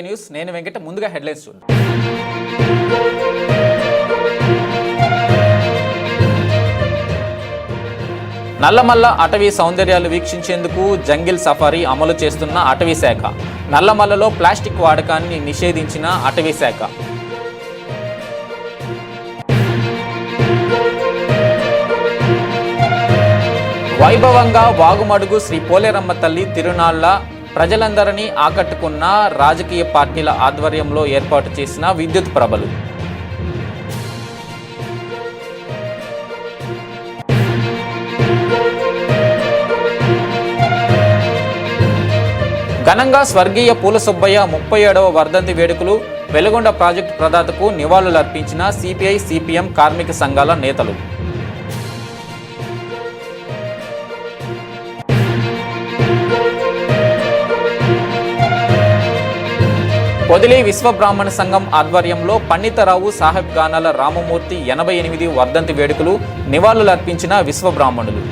Welcome news నేను వెంకట ముందుగా headlines చూద్దాం నల్లమల్ల అటవీ సౌందర్యాలు వీక్షించేందుకు జంగిల్ సఫారీ అమలు చేస్తున్న అటవీ శాఖ. నల్లమల్లలో ప్లాస్టిక్ వాడకాన్ని నిషేధించిన అటవీ శాఖ. వైభవంగా వాగుమడుగు శ్రీ పోలేరమ్మ తల్లి తిరునాళ్ళ ప్రజలందరినీ ఆకట్టుకున్న రాజకీయ పార్టీల ఆధ్వర్యంలో ఏర్పాటు చేసిన విద్యుత్ ప్రభలు. ఘనంగా స్వర్గీయ పూల సుబ్బయ్య ముప్పై ఏడవ వర్ధంతి వేడుకలు వెలుగొండ ప్రాజెక్టు ప్రదాతకు నివాళులర్పించిన సిపిఐ సిపిఎం కార్మిక సంఘాల నేతలు. పొదిలి విశ్వబ్రాహ్మణ సంఘం ఆధ్వర్యంలో పండితరావు సాహెబ్ గానాల రామమూర్తి ఎనభై ఎనిమిది వర్ధంతి వేడుకలు నివాళులర్పించిన విశ్వబ్రాహ్మణులు.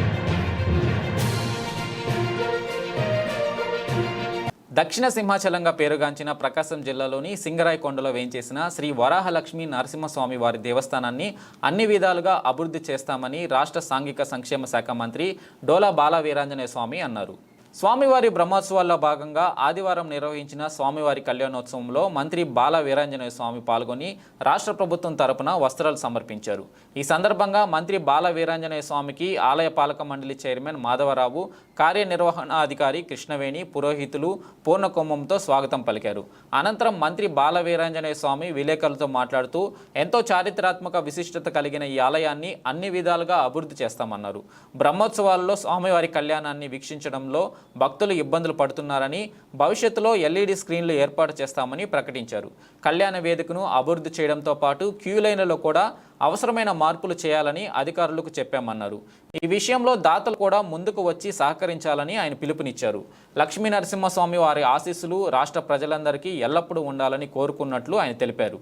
దక్షిణ సింహాచలంగా పేరుగాంచిన ప్రకాశం జిల్లాలోని సింగరాయ్ కొండలో వేయించేసిన శ్రీ వరాహలక్ష్మి నరసింహస్వామి వారి దేవస్థానాన్ని అన్ని విధాలుగా అభివృద్ధి చేస్తామని రాష్ట్ర సాంఘిక సంక్షేమ శాఖ మంత్రి డోలా బాల వీరాంజనేయ స్వామి అన్నారు. స్వామివారి బ్రహ్మోత్సవాల్లో భాగంగా ఆదివారం నిర్వహించిన స్వామివారి కళ్యాణోత్సవంలో మంత్రి బాల వీరాంజనేయ స్వామి పాల్గొని రాష్ట్ర ప్రభుత్వం తరపున వస్త్రాలు సమర్పించారు. ఈ సందర్భంగా మంత్రి బాల వీరాంజనేయ స్వామికి ఆలయ పాలక మండలి చైర్మన్ మాధవరావు కార్యనిర్వహణాధికారి కృష్ణవేణి పురోహితులు పూర్ణకుంభంతో స్వాగతం పలికారు. అనంతరం మంత్రి బాల వీరాంజనేయ స్వామి విలేకరులతో మాట్లాడుతూ ఎంతో చారిత్రాత్మక విశిష్టత కలిగిన ఈ ఆలయాన్ని అన్ని విధాలుగా అభివృద్ధి చేస్తామన్నారు. బ్రహ్మోత్సవాల్లో స్వామివారి కళ్యాణాన్ని వీక్షించడంలో భక్తులు ఇబ్బందులు పడుతున్నారని భవిష్యత్తులో ఎల్ఈడి స్క్రీన్లు ఏర్పాటు చేస్తామని ప్రకటించారు. కళ్యాణ వేదికను అభివృద్ధి చేయడంతో పాటు క్యూ లైన్లలో కూడా అవసరమైన మార్పులు చేయాలని అధికారులకు చెప్పామన్నారు. ఈ విషయంలో దాతలు కూడా ముందుకు వచ్చి సహకరించాలని ఆయన పిలుపునిచ్చారు. లక్ష్మీ నరసింహస్వామి వారి ఆశీస్సులు రాష్ట్ర ప్రజలందరికీ ఎల్లప్పుడూ ఉండాలని కోరుకున్నట్లు ఆయన తెలిపారు.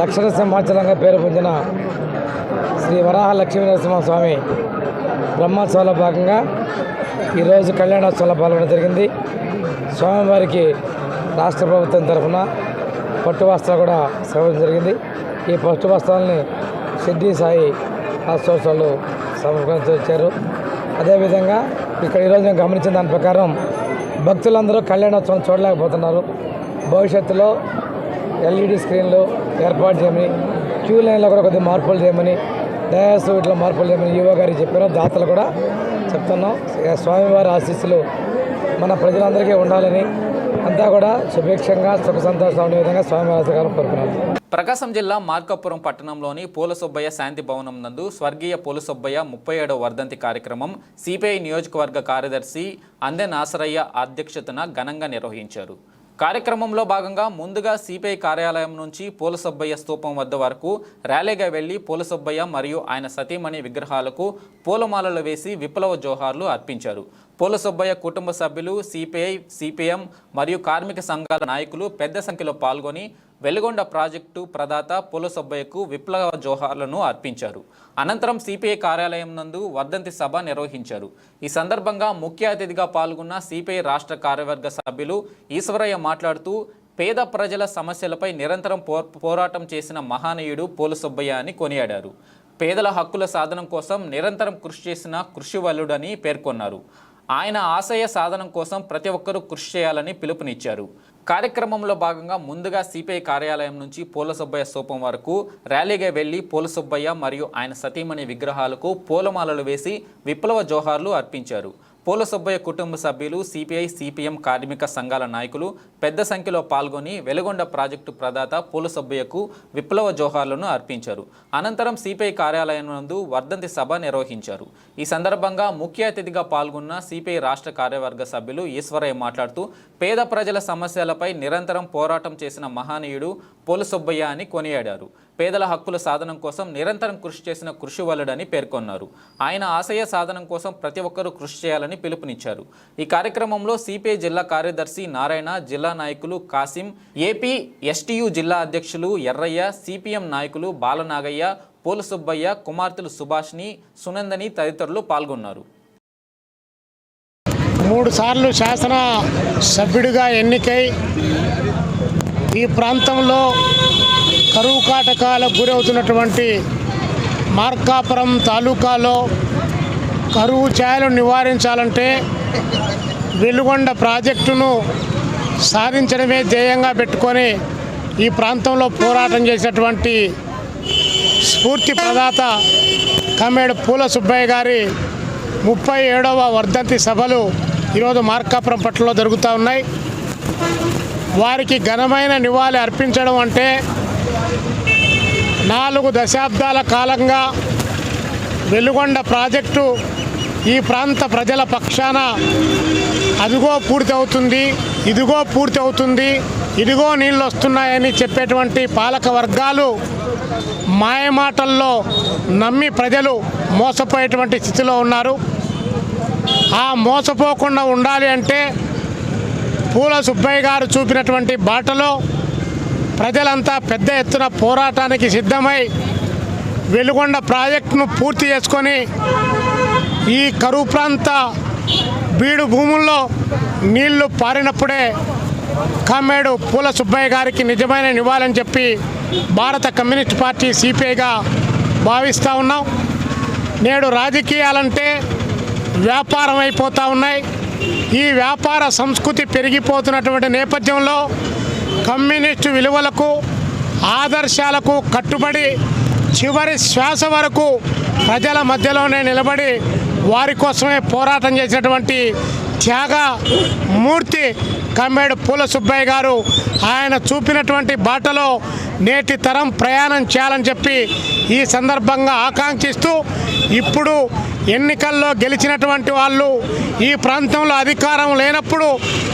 దక్షిణ సింహాచలంగా పేరు పొందిన శ్రీ వరాహ లక్ష్మీ నరసింహస్వామి బ్రహ్మోత్సవాల భాగంగా ఈరోజు కళ్యాణోత్సవంలో పాల్గొనడం జరిగింది. స్వామివారికి రాష్ట్ర ప్రభుత్వం తరఫున పట్టు వస్త్రాలు కూడా సమర్పించడం జరిగింది. ఈ పట్టు వస్త్రాలని సిద్ధి సాయి రాష్ట్రోత్సవాలు సమర్పించి వచ్చారు అదేవిధంగా ఇక్కడ ఈరోజు నేను గమనించిన దాని ప్రకారం భక్తులందరూ కళ్యాణోత్సవం చూడలేకపోతున్నారు. భవిష్యత్తులో ఎల్ఈడి స్క్రీన్లు ఏర్పాటు చేయమని క్యూ లైన్లో కూడా కొద్దిగా మార్పులు చేయమని డయాస్ ఇట్లా మార్పులు లేమని యువ గారికి చెప్పారు దాతలు కూడా చెప్తున్నాం. స్వామివారి ఆశీస్సులు మన ప్రజలందరికీ ఉండాలని అంతా కూడా సుభిక్షంగా సుఖ సంతోషం ఉండే విధంగా స్వామివారి ఆశీర్వాదం కోరుకున్నాను ప్రకాశం జిల్లా మార్కాపురం పట్టణంలోని పూల సుబ్బయ్య శాంతి భవనం నందు స్వర్గీయ పూల సుబ్బయ్య ముప్పై ఏడవ వర్ధంతి కార్యక్రమం సిపిఐ నియోజకవర్గ కార్యదర్శి అందె నాసరయ్య అధ్యక్షతన ఘనంగా నిర్వహించారు. కార్యక్రమంలో భాగంగా ముందుగా సిపిఐ కార్యాలయం నుంచి పూల సుబ్బయ్య స్తూపం వద్ద వరకు ర్యాలీగా వెళ్ళి పూల సుబ్బయ్య మరియు ఆయన సతీమణి విగ్రహాలకు పూలమాలలు వేసి విప్లవ జోహార్లు అర్పించారు. పూల సుబ్బయ్య కుటుంబ సభ్యులు సిపిఐ సిపిఎం మరియు కార్మిక సంఘాల నాయకులు పెద్ద సంఖ్యలో పాల్గొని వెలుగొండ ప్రాజెక్టు ప్రదాత పూల సుబ్బయ్యకు విప్లవ జోహార్లను అర్పించారు. అనంతరం సిపిఐ కార్యాలయం నందు వర్ధంతి సభ నిర్వహించారు. ఈ సందర్భంగా ముఖ్య అతిథిగా పాల్గొన్న సిపిఐ రాష్ట్ర కార్యవర్గ సభ్యులు ఈశ్వరయ్య మాట్లాడుతూ పేద ప్రజల సమస్యలపై నిరంతరం పో పోరాటం చేసిన మహానీయుడు పూల సుబ్బయ్య అని కొనియాడారు. పేదల హక్కుల సాధనం కోసం నిరంతరం కృషి చేసిన కృషివలుడని పేర్కొన్నారు. ఆయన ఆశయ సాధనం కోసం ప్రతి ఒక్కరూ కృషి చేయాలని పిలుపునిచ్చారు. కార్యక్రమంలో భాగంగా ముందుగా సిపిఐ కార్యాలయం నుంచి పూల సుబ్బయ్య స్తూపం వరకు ర్యాలీగా వెళ్ళి పూల సుబ్బయ్య మరియు ఆయన సతీమణి విగ్రహాలకు పూలమాలలు వేసి విప్లవ జోహార్లు అర్పించారు. పూల సుబ్బయ్య కుటుంబ సభ్యులు సిపిఐ సిపిఎం కార్మిక సంఘాల నాయకులు పెద్ద సంఖ్యలో పాల్గొని వెలుగొండ ప్రాజెక్టు ప్రదాత పూల సుబ్బయ్యకు విప్లవ జోహార్లను అర్పించారు. అనంతరం సిపిఐ కార్యాలయం నందు వర్ధంతి సభ నిర్వహించారు. ఈ సందర్భంగా ముఖ్య అతిథిగా పాల్గొన్న సిపిఐ రాష్ట్ర కార్యవర్గ సభ్యులు ఈశ్వరయ్య మాట్లాడుతూ పేద ప్రజల సమస్యలపై నిరంతరం పోరాటం చేసిన మహానీయుడు పూల సుబ్బయ్య అని కొనియాడారు. పేదల హక్కుల సాధనం కోసం నిరంతరం కృషి చేసిన కృషి వలుడని పేర్కొన్నారు. ఆయన ఆశయ సాధనం కోసం ప్రతి ఒక్కరూ కృషి చేయాలని పిలుపునిచ్చారు. ఈ కార్యక్రమంలో సిపిఐ జిల్లా కార్యదర్శి నారాయణ జిల్లా నాయకులు కాసిం ఏపీ ఎస్టీయు జిల్లా అధ్యక్షులు ఎర్రయ్య సిపిఎం నాయకులు బాలనాగయ్య పోలసుబ్బయ్య కుమార్తెలు సుభాష్ని సునందని తదితరులు పాల్గొన్నారు. మూడు సార్లు శాసన సభ్యుడిగా ఎన్నికై ఈ ప్రాంతంలో కరువు కాటకాలకు గురవుతున్నటువంటి మార్కాపురం తాలూకాలో కరువు ఛాయలు నివారించాలంటే వెలుగొండ ప్రాజెక్టును సాధించడమే ధ్యేయంగా పెట్టుకొని ఈ ప్రాంతంలో పోరాటం చేసినటువంటి స్ఫూర్తి ప్రదాత కమ్మేడు పూల సుబ్బయ్య గారి ముప్పై ఏడవ వర్ధంతి సభలు ఈరోజు మార్కాపురం పట్టణంలో జరుగుతూ ఉన్నాయి. వారికి ఘనమైన నివాళి అర్పించడం అంటే నాలుగు దశాబ్దాల కాలంగా వెలుగొండ ప్రాజెక్టు ఈ ప్రాంత ప్రజల పక్షాన అదిగో పూర్తి అవుతుంది ఇదిగో పూర్తి అవుతుంది ఇదిగో నీళ్ళు వస్తున్నాయని చెప్పేటువంటి పాలక వర్గాలు మాయమాటల్లో నమ్మి ప్రజలు మోసపోయేటువంటి స్థితిలో ఉన్నారు. ఆ మోసపోకుండా ఉండాలి అంటే పూల సుబ్బయ్య గారు చూపినటువంటి బాటలో ప్రజలంతా పెద్ద ఎత్తున పోరాటానికి సిద్ధమై వెలుగొండ ప్రాజెక్టును పూర్తి చేసుకొని ఈ కరువు ప్రాంత బీడు భూముల్లో నీళ్ళు పారినప్పుడే కామేడు పూల సుబ్బయ్య గారికి నిజమైన నివాళని చెప్పి భారత కమ్యూనిస్ట్ పార్టీ సిపిఐగా భావిస్తూ ఉన్నాం. నేడు రాజకీయాలంటే వ్యాపారం అయిపోతూ ఉన్నాయి. ఈ వ్యాపార సంస్కృతి పెరిగిపోతున్నటువంటి నేపథ్యంలో కమ్యూనిస్టు విలువలకు ఆదర్శాలకు కట్టుబడి చివరి శ్వాస వరకు ప్రజల మధ్యలోనే నిలబడి వారి కోసమే పోరాటం చేసినటువంటి త్యాగ మూర్తి కమ్మేడు పూల సుబ్బయ్య గారు ఆయన చూపినటువంటి బాటలో నేటి తరం ప్రయాణం చేయాలని చెప్పి ఈ సందర్భంగా ఆకాంక్షిస్తూ ఇప్పుడు ఎన్నికల్లో గెలిచినటువంటి వాళ్ళు ఈ ప్రాంతంలో అధికారం లేనప్పుడు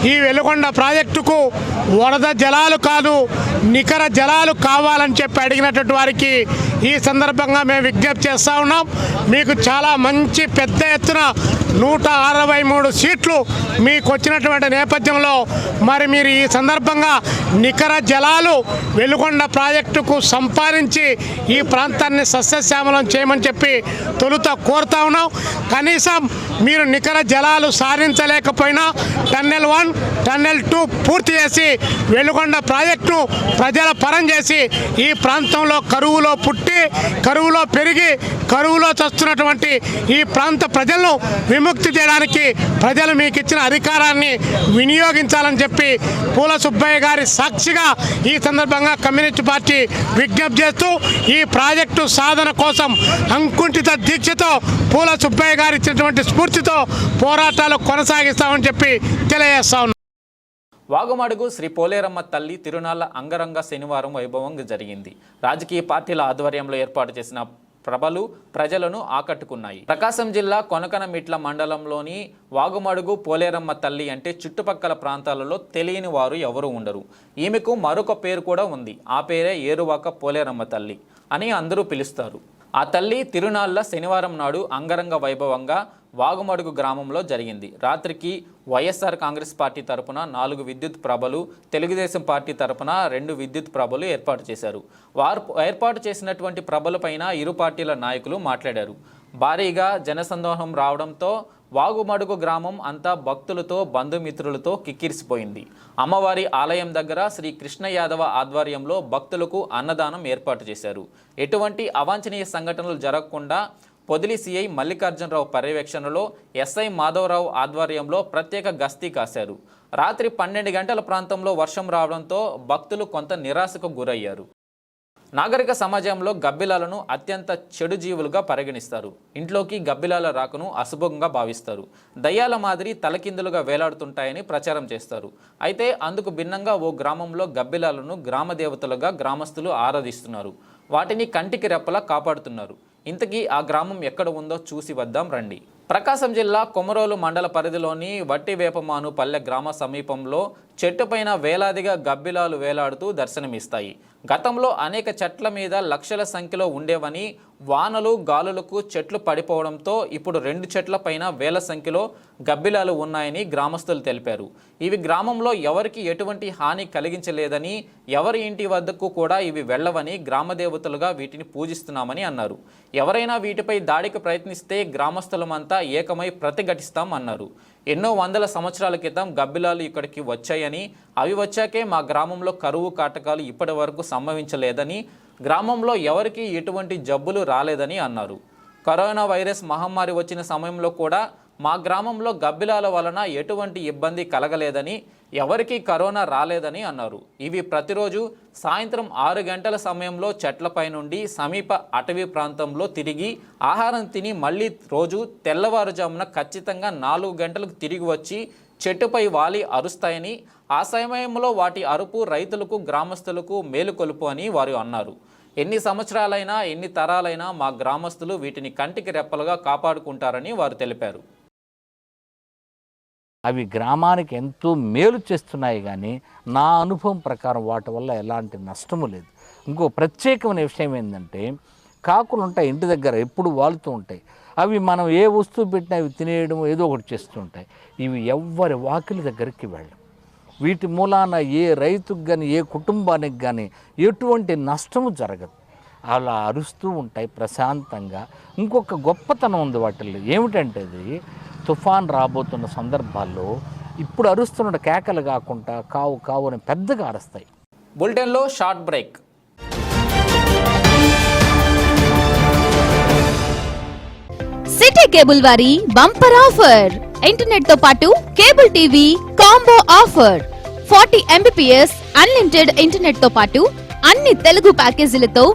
ఈ వెలుగొండ ప్రాజెక్టుకు వరద జలాలు కాదు నికర జలాలు కావాలని చెప్పి అడిగినటువంటి వారికి ఈ సందర్భంగా మేము విజ్ఞప్తి చేస్తూ ఉన్నాం. మీకు చాలా మంచి పెద్ద ఎత్తున నూట అరవై మూడు సీట్లు మీకు వచ్చినటువంటి నేపథ్యంలో మరి మీరు ఈ సందర్భంగా నికర జలాలు వెలుగొండ ప్రాజెక్టుకు సంపాదించి ఈ ప్రాంతాన్ని సస్యశ్యామలం చేయమని చెప్పి తొలుత కోరుతా ఉన్నాం. కనీసం మీరు నికర జలాలు సాధించలేకపోయినా టన్నెల్ వన్ టన్నెల్ టూ పూర్తి చేసి వెలుగొండ ప్రాజెక్టును ప్రజల పరం చేసి ఈ ప్రాంతంలో కరువులో పుట్టి కరువులో పెరిగి కరువులో చస్తున్నటువంటి ఈ ప్రాంత ప్రజలను విముక్తి చేయడానికి ప్రజలు మీకు ఇచ్చిన అధికారాన్ని వినియోగించాలని చెప్పి పూల సుబ్బయ్య గారి సాక్షిగా ఈ సందర్భంగా కమ్యూనిస్ట్ పార్టీ విజ్ఞప్తి చేస్తూ ఈ ప్రాజెక్టు సాధన కోసం అంకుంఠిత దీక్షతో పూల సుబ్బయ్య గారు ఇచ్చినటువంటి స్ఫూర్తితో పోరాటాలు కొనసాగిస్తామని చెప్పి తెలియజేస్తా వాగుమడుగు శ్రీ పోలేరమ్మ తల్లి తిరునాళ్ళ అంగరంగ శనివారం వైభవంగా జరిగింది. రాజకీయ పార్టీల ఆధ్వర్యంలో ఏర్పాటు చేసిన ప్రభలు ప్రజలను ఆకట్టుకున్నాయి. ప్రకాశం జిల్లా కొనకనమిట్ల మండలంలోని వాగుమడుగు పోలేరమ్మ తల్లి అంటే చుట్టుపక్కల ప్రాంతాలలో తెలియని వారు ఎవరు ఉండరు. ఈమెకు మరొక పేరు కూడా ఉంది. ఆ పేరే ఏరువాక పోలేరమ్మ తల్లి అని అందరూ పిలుస్తారు. ఆ తల్లి తిరునాళ్ళ శనివారం నాడు అంగరంగ వైభవంగా వాగుమడుగు గ్రామంలో జరిగింది. రాత్రికి వైఎస్ఆర్ కాంగ్రెస్ పార్టీ తరపున నాలుగు విద్యుత్ ప్రభలు తెలుగుదేశం పార్టీ తరపున రెండు విద్యుత్ ప్రభలు ఏర్పాటు చేశారు. వారు ఏర్పాటు చేసినటువంటి ప్రభలపైన ఇరు పార్టీల నాయకులు మాట్లాడారు. భారీగా జనసందోహం రావడంతో వాగుమడుగు గ్రామం అంతా భక్తులతో బంధుమిత్రులతో కిక్కిరిసిపోయింది. అమ్మవారి ఆలయం దగ్గర శ్రీ కృష్ణ యాదవ ఆధ్వర్యంలో భక్తులకు అన్నదానం ఏర్పాటు చేశారు. ఎటువంటి అవాంఛనీయ సంఘటనలు జరగకుండా పొదిలి సిఐ మల్లికార్జునరావు పర్యవేక్షణలో ఎస్ఐ మాధవరావు ఆధ్వర్యంలో ప్రత్యేక గస్తీ కాశారు. రాత్రి పన్నెండు గంటల ప్రాంతంలో వర్షం రావడంతో భక్తులు కొంత నిరాశకు గురయ్యారు. నాగరిక సమాజంలో గబ్బిలాలను అత్యంత చెడు జీవులుగా పరిగణిస్తారు. ఇంట్లోకి గబ్బిలాల రాకను అశుభంగా భావిస్తారు. దయ్యాల మాదిరి తలకిందులుగా వేలాడుతుంటాయని ప్రచారం చేస్తారు. అయితే అందుకు భిన్నంగా ఓ గ్రామంలో గబ్బిలాలను గ్రామ దేవతలుగా గ్రామస్తులు ఆరాధిస్తున్నారు. వాటిని కంటికి రెప్పలా కాపాడుతున్నారు. ఇంతకీ ఆ గ్రామం ఎక్కడ ఉందో చూసి వద్దాం రండి. ప్రకాశం జిల్లా కొమరోలు మండల పరిధిలోని వట్టి వేపమాను పల్లె గ్రామ సమీపంలో చెట్టుపైన వేలాదిగా గబ్బిలాలు వేలాడుతూ దర్శనమిస్తాయి. గతంలో అనేక చెట్ల మీద లక్షల సంఖ్యలో ఉండేవని వానలు గాలులకు చెట్లు పడిపోవడంతో ఇప్పుడు రెండు చెట్ల పైన వేల సంఖ్యలో గబ్బిలాలు ఉన్నాయని గ్రామస్తులు తెలిపారు. ఇవి గ్రామంలో ఎవరికి ఎటువంటి హాని కలిగించలేదని ఎవరి ఇంటి వద్దకు కూడా ఇవి వెళ్ళవని గ్రామదేవతలుగా వీటిని పూజిస్తున్నామని అన్నారు. ఎవరైనా వీటిపై దాడికి ప్రయత్నిస్తే గ్రామస్తులమంతా ఏకమై ప్రతిఘటిస్తాం అన్నారు ఎన్నో వందల సంవత్సరాల క్రితం గబ్బిలాలు ఇక్కడికి వచ్చాయని అవి వచ్చాకే మా గ్రామంలో కరువు కాటకాలు ఇప్పటి వరకు సంభవించలేదని గ్రామంలో ఎవరికీ ఎటువంటి జబ్బులు రాలేదని అన్నారు. కరోనా వైరస్ మహమ్మారి వచ్చిన సమయంలో కూడా మా గ్రామంలో గబ్బిలాల వలన ఎటువంటి ఇబ్బంది కలగలేదని ఎవరికీ కరోనా రాలేదని అన్నారు. ఇవి ప్రతిరోజు సాయంత్రం ఆరు గంటల సమయంలో చెట్లపై నుండి సమీప అటవీ ప్రాంతంలో తిరిగి ఆహారం తిని మళ్ళీ రోజు తెల్లవారుజామున ఖచ్చితంగా నాలుగు గంటలకు తిరిగి వచ్చి చెట్టుపై వాలి అరుస్తాయని ఆ సమయంలో వాటి అరుపు రైతులకు గ్రామస్తులకు మేలుకొలుపు అని వారు అన్నారు. ఎన్ని సంవత్సరాలైనా ఎన్ని తరాలైనా మా గ్రామస్తులు వీటిని కంటికి రెప్పలుగా కాపాడుకుంటారని వారు తెలిపారు. అవి గ్రామానికి ఎంతో మేలు చేస్తున్నాయి కానీ నా అనుభవం ప్రకారం వాటి వల్ల ఎలాంటి నష్టము లేదు. ఇంకో ప్రత్యేకమైన విషయం ఏంటంటే కాకులు ఉంటాయి ఇంటి దగ్గర ఎప్పుడు వాలుతూ ఉంటాయి. అవి మనం ఏ వస్తువు పెట్టినా అవి తినేయడం ఏదో ఒకటి చేస్తూ ఉంటాయి. ఇవి ఎవ్వరి వాకిలి దగ్గరికి వెళ్ళం వీటి మూలాన ఏ రైతుకు కానీ ఏ కుటుంబానికి కానీ ఎటువంటి నష్టము జరగదు. అలా అరుస్తూ ఉంటాయి ప్రశాంతంగా. ఇంకొక గొప్పతనం ఉంది వాటిల్లో. ఏమిటంటే అది తుఫాన్ రాబోతున్న సందర్భాల్లో ఇప్పుడు అరుస్తున్న కేకలు కాకుండా కావు కావు అని పెద్దగా అరుస్తాయి. బులెటిన్లో షార్ట్ బ్రేక్. సిటీ కేబుల్ వారి బంపర్ ఆఫర్. ఇంటర్నెట్తో పాటు cable TV combo offer. Forty MBPS unlimited ఇంటర్నెట్తో పాటు అన్ని తెలుగు ప్యాకేజీలతో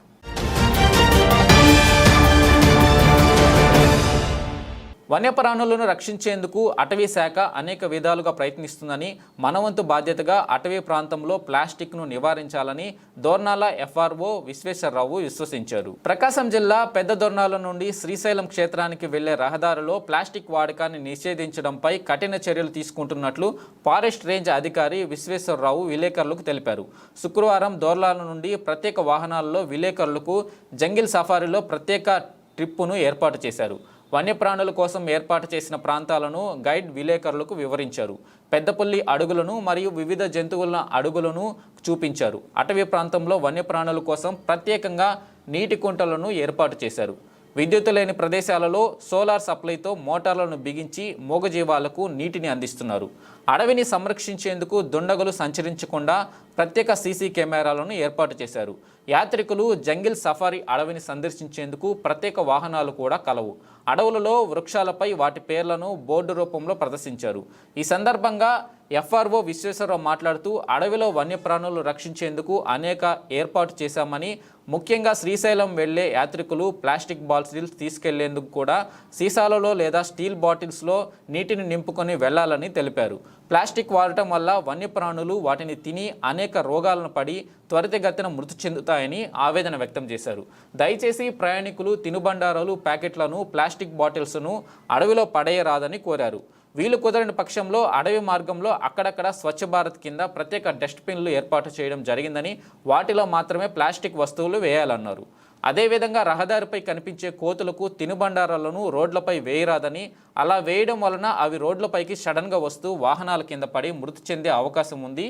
వన్యప్రాణులను రక్షించేందుకు అటవీ శాఖ అనేక విధాలుగా ప్రయత్నిస్తుందని మనవంతు బాధ్యతగా అటవీ ప్రాంతంలో ప్లాస్టిక్ను నివారించాలని దోర్నాల ఎఫ్ఆర్ఓ విశ్వేశ్వరరావు విశ్వసించారు. ప్రకాశం జిల్లా పెద్ద దొర్నాల నుండి శ్రీశైలం క్షేత్రానికి వెళ్ళే రహదారిలో ప్లాస్టిక్ వాడకాన్ని నిషేధించడంపై కఠిన చర్యలు తీసుకుంటున్నట్లు ఫారెస్ట్ రేంజ్ అధికారి విశ్వేశ్వరరావు విలేకరులకు తెలిపారు. శుక్రవారం దోర్నాల నుండి ప్రత్యేక వాహనాల్లో విలేకరులకు జంగిల్ సఫారీలో ప్రత్యేక ట్రిప్పును ఏర్పాటు చేశారు. వన్యప్రాణుల కోసం ఏర్పాటు చేసిన ప్రాంతాలను గైడ్ విలేకరులకు వివరించారు. పెద్దపల్లి అడుగులను మరియు వివిధ జంతువుల అడుగులను చూపించారు. అటవీ ప్రాంతంలో వన్యప్రాణుల కోసం ప్రత్యేకంగా నీటి కుంటలను ఏర్పాటు చేశారు. విద్యుత్ లేని ప్రదేశాలలో సోలార్ సప్లైతో మోటార్లను బిగించి మూగజీవాలకు నీటిని అందిస్తున్నారు. అడవిని సంరక్షించేందుకు దుండగులు సంచరించకుండా ప్రత్యేక సీసీ కెమెరాలను ఏర్పాటు చేశారు. యాత్రికులు జంగిల్ సఫారీ అడవిని సందర్శించేందుకు ప్రత్యేక వాహనాలు కూడా కలవు. అడవులలో వృక్షాలపై వాటి పేర్లను బోర్డు రూపంలో ప్రదర్శించారు. ఈ సందర్భంగా ఎఫ్ఆర్ఓ విశ్వేశ్వరరావు మాట్లాడుతూ అడవిలో వన్యప్రాణులు రక్షించేందుకు అనేక ఏర్పాటు చేశామని ముఖ్యంగా శ్రీశైలం వెళ్ళే యాత్రికులు ప్లాస్టిక్ బాటిల్స్ తీసుకెళ్ళేందుకు కూడా సీసాలలో లేదా స్టీల్ బాటిల్స్లో నీటిని నింపుకొని వెళ్ళాలని తెలిపారు. ప్లాస్టిక్ వాడటం వల్ల వన్యప్రాణులు వాటిని తిని అనేక రోగాలను పడి త్వరితగతిన మృతి చెందుతాయని ఆవేదన వ్యక్తం చేశారు. దయచేసి ప్రయాణికులు తినుబండారాలు ప్యాకెట్లను ప్లాస్టిక్ బాటిల్స్ను అడవిలో పడేయరాదని కోరారు. వీలు కుదరని పక్షంలో అడవి మార్గంలో అక్కడక్కడ స్వచ్ఛ భారత్ కింద ప్రత్యేక డస్ట్బిన్లు ఏర్పాటు చేయడం జరిగిందని వాటిలో మాత్రమే ప్లాస్టిక్ వస్తువులు వేయాలన్నారు. అదేవిధంగా రహదారిపై కనిపించే కోతులకు తినుబండారాలను రోడ్లపై వేయరాదని అలా వేయడం వలన అవి రోడ్లపైకి సడన్గా వస్తూ వాహనాల కింద పడి మృతి చెందే అవకాశం ఉంది.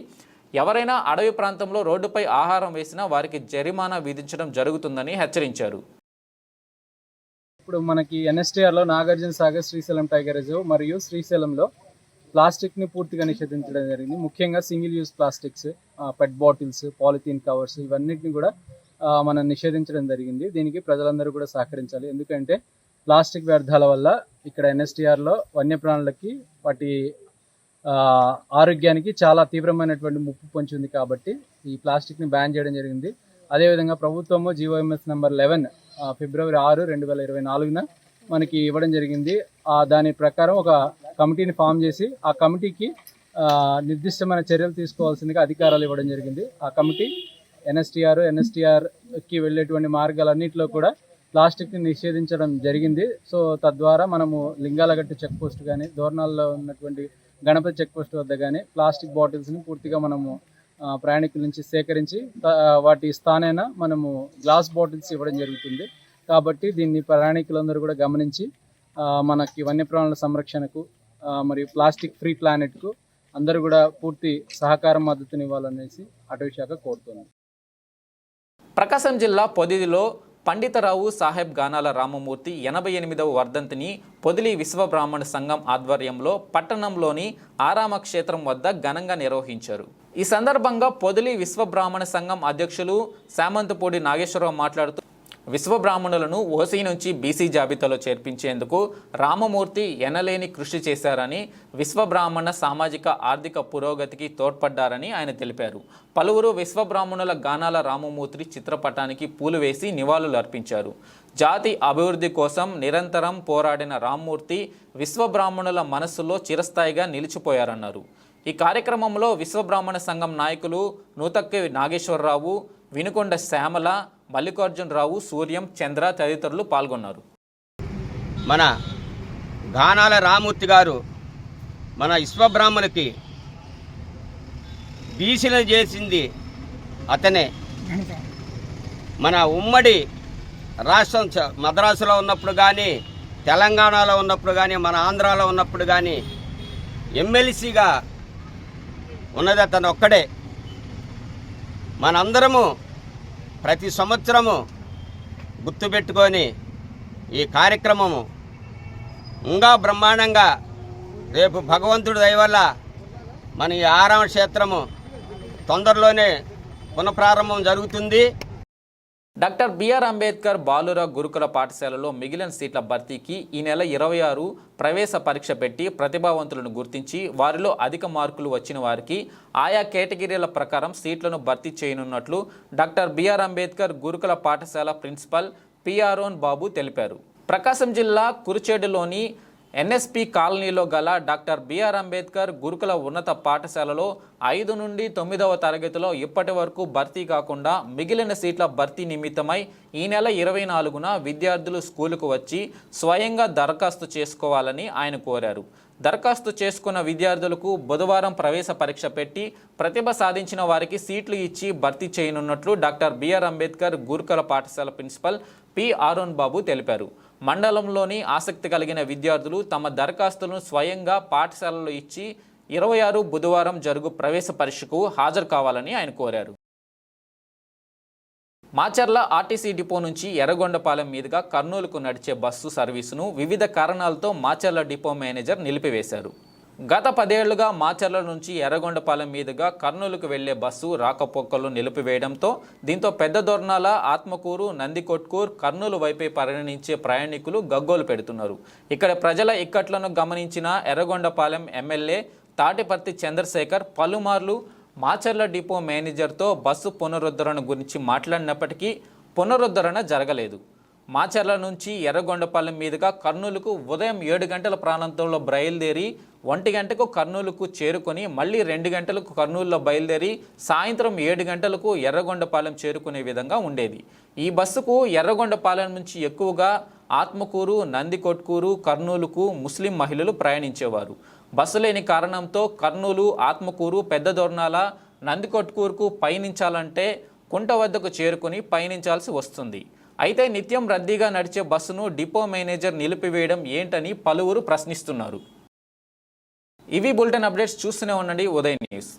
ఎవరైనా అడవి ప్రాంతంలో రోడ్డుపై ఆహారం వేసినా వారికి జరిమానా విధించడం జరుగుతుందని హెచ్చరించారు. ఇప్పుడు మనకి ఎన్ఎస్టీఆర్లో నాగార్జున సాగర్ శ్రీశైలం టైగర్ రిజర్వ్ మరియు శ్రీశైలంలో ప్లాస్టిక్ని పూర్తిగా నిషేధించడం జరిగింది. ముఖ్యంగా single use plastics pet bottles polythene covers ఇవన్నిటిని కూడా మనం నిషేధించడం జరిగింది. దీనికి ప్రజలందరూ కూడా సహకరించాలి. ఎందుకంటే ప్లాస్టిక్ వ్యర్థాల వల్ల ఇక్కడ ఎన్ఎస్టీఆర్లో వన్యప్రాణులకి వాటి ఆరోగ్యానికి చాలా తీవ్రమైనటువంటి ముప్పు పొంచి ఉంది కాబట్టి ఈ ప్లాస్టిక్ని బ్యాన్ చేయడం జరిగింది. అదేవిధంగా ప్రభుత్వము జీవోఎంఎస్ నెంబర్ లెవెన్ ఫిబ్రవరి ఆరు రెండు వేల ఇరవై నాలుగున మనకి ఇవ్వడం జరిగింది. ఆ దాని ప్రకారం ఒక కమిటీని ఫామ్ చేసి ఆ కమిటీకి నిర్దిష్టమైన చర్యలు తీసుకోవాల్సిందిగా అధికారాలు ఇవ్వడం జరిగింది. ఆ కమిటీ ఎన్ఎస్టీఆర్ ఎన్ఎస్టీఆర్కి వెళ్ళేటువంటి మార్గాలన్నింటిలో కూడా ప్లాస్టిక్ని నిషేధించడం జరిగింది. సో తద్వారా మనము లింగాలగట్టు చెక్ పోస్ట్ కానీ దోర్నాల్లో ఉన్నటువంటి గణపతి చెక్ పోస్ట్ వద్ద కానీ ప్లాస్టిక్ బాటిల్స్ని పూర్తిగా మనము ప్రయాణికుల నుంచి సేకరించి వాటి స్థానైన మనము గ్లాస్ బాటిల్స్ ఇవ్వడం జరుగుతుంది. కాబట్టి దీన్ని ప్రయాణికులందరూ కూడా గమనించి మనకి వన్యప్రాణుల సంరక్షణకు మరియు ప్లాస్టిక్ ఫ్రీ ప్లానెట్కు అందరూ కూడా పూర్తి సహకారం మద్దతునివ్వాలనేసి అటవీ శాఖ కోరుతున్నాను ప్రకాశం జిల్లా పొదిలిలో పండితరావు సాహెబ్ గానాల రామమూర్తి ఎనభై ఎనిమిదవ వర్ధంతిని పొదిలి విశ్వబ్రాహ్మణ సంఘం ఆధ్వర్యంలో పట్టణంలోని ఆరామ క్షేత్రం వద్ద ఘనంగా నిర్వహించారు. ఈ సందర్భంగా పొదిలి విశ్వబ్రాహ్మణ సంఘం అధ్యక్షులు సామంతపూడి నాగేశ్వరరావు మాట్లాడుతూ విశ్వబ్రాహ్మణులను ఓసీ నుంచి బీసీ జాబితాలో చేర్పించేందుకు రామమూర్తి ఎనలేని కృషి చేశారని విశ్వబ్రాహ్మణ సామాజిక ఆర్థిక పురోగతికి తోడ్పడ్డారని ఆయన తెలిపారు. పలువురు విశ్వబ్రాహ్మణుల గానాల రామమూర్తి చిత్రపటానికి పూలు వేసి నివాళులు అర్పించారు. జాతి అభివృద్ధి కోసం నిరంతరం పోరాడిన రామ్మూర్తి విశ్వబ్రాహ్మణుల మనస్సులో చిరస్థాయిగా నిలిచిపోయారన్నారు. ఈ కార్యక్రమంలో విశ్వబ్రాహ్మణ సంఘం నాయకులు నూతక్కి నాగేశ్వరరావు వినుకొండ శ్యామల మల్లికార్జునరావు సూర్యం చంద్ర తదితరులు పాల్గొన్నారు. మన గానాల రామూర్తి గారు మన విశ్వబ్రాహ్మణకి బీసీలను చేసింది అతనే. మన ఉమ్మడి రాష్ట్రం చ- మద్రాసులో ఉన్నప్పుడు కానీ తెలంగాణలో ఉన్నప్పుడు కానీ మన ఆంధ్రాలో ఉన్నప్పుడు కానీ ఎమ్మెల్సీగా ఉన్నది అతను ఒక్కడే. మనందరము ప్రతి సంవత్సరము గుర్తుపెట్టుకొని ఈ కార్యక్రమము ఇంకా బ్రహ్మాండంగా రేపు భగవంతుడి దయవల్ల మన ఈ ఆరామ క్షేత్రము తొందరలోనే పునఃప్రారంభం జరుగుతుంది. డాక్టర్ బిఆర్ అంబేద్కర్ బాలుర గురుకుల పాఠశాలలో మిగిలిన సీట్ల భర్తీకి ఈ నెల ఇరవై ఆరు ప్రవేశ పరీక్ష పెట్టి ప్రతిభావంతులను గుర్తించి వారిలో అధిక మార్కులు వచ్చిన వారికి ఆయా కేటగిరీల ప్రకారం సీట్లను భర్తీ చేయనున్నట్లు డాక్టర్ బిఆర్ అంబేద్కర్ గురుకుల పాఠశాల ప్రిన్సిపల్ పిఆర్ఓన్ బాబు తెలిపారు. ప్రకాశం జిల్లా కురుచేడులోని ఎన్ఎస్పి కాలనీలో గల డాక్టర్ బిఆర్ అంబేద్కర్ గురుకుల ఉన్నత పాఠశాలలో ఐదు నుండి తొమ్మిదవ తరగతిలో ఇప్పటి వరకు భర్తీ కాకుండా మిగిలిన సీట్ల భర్తీ నిమిత్తమై ఈ నెల ఇరవై నాలుగున విద్యార్థులు స్కూలుకు వచ్చి స్వయంగా దరఖాస్తు చేసుకోవాలని ఆయన కోరారు. దరఖాస్తు చేసుకున్న విద్యార్థులకు బుధవారం ప్రవేశ పరీక్ష పెట్టి ప్రతిభ సాధించిన వారికి సీట్లు ఇచ్చి భర్తీ చేయనున్నట్లు డాక్టర్ బిఆర్ అంబేద్కర్ గురుకుల పాఠశాల ప్రిన్సిపల్ పి ఆరోన్ బాబు తెలిపారు. మండలంలోని ఆసక్తి కలిగిన విద్యార్థులు తమ దరఖాస్తులను స్వయంగా పాఠశాలలో ఇచ్చి ఇరవై ఆరు బుధవారం జరుగు ప్రవేశ పరీక్షకు హాజరు కావాలని ఆయన కోరారు. మాచర్ల ఆర్టీసీ డిపో నుంచి ఎర్రగొండపాలెం మీదుగా కర్నూలుకు నడిచే బస్సు సర్వీసును వివిధ కారణాలతో మాచర్ల డిపో మేనేజర్ నిలిపివేశారు. గత పదేళ్ళుగా మాచర్ల నుంచి ఎర్రగొండపాలెం మీదుగా కర్నూలుకు వెళ్ళే బస్సు రాకపోకలు నిలిపివేయడంతో దీంతో పెద్ద దొర్నాల ఆత్మకూరు నందికొట్కూర్ కర్నూలు వైపే పరిణించే ప్రయాణికులు గగ్గోలు పెడుతున్నారు. ఇక్కడ ప్రజల ఇక్కట్లను గమనించిన ఎర్రగొండపాలెం ఎమ్మెల్యే తాటిపర్తి చంద్రశేఖర్ పలుమార్లు మాచర్ల డిపో మేనేజర్తో బస్సు పునరుద్ధరణ గురించి మాట్లాడినప్పటికీ పునరుద్ధరణ జరగలేదు. మాచర్ల నుంచి ఎర్రగొండపాలెం మీదుగా కర్నూలుకు ఉదయం ఏడు గంటల ప్రాంతంలో బయలుదేరి ఒంటి గంటకు కర్నూలుకు చేరుకొని మళ్ళీ రెండు గంటలకు కర్నూలులో బయలుదేరి సాయంత్రం ఏడు గంటలకు ఎర్రగొండపాలెం చేరుకునే విధంగా ఉండేది. ఈ బస్సుకు ఎర్రగొండపాలెం నుంచి ఎక్కువగా ఆత్మకూరు నందికొట్కూరు కర్నూలుకు ముస్లిం మహిళలు ప్రయాణించేవారు. బస్సు లేని కారణంతో కర్నూలు ఆత్మకూరు పెద్ద దొర్నాల నందికొట్కూరుకు పయనించాలంటే కుంట వద్దకు చేరుకుని పయనించాల్సి వస్తుంది. అయితే నిత్యం రద్దీగా నడిచే బస్సును డిపో మేనేజర్ నిలిపివేయడం ఏంటని పలువురు ప్రశ్నిస్తున్నారు. ఇవి బులెటిన్ అప్డేట్స్ చూస్తూనే ఉండండి. ఉదయ్ న్యూస్.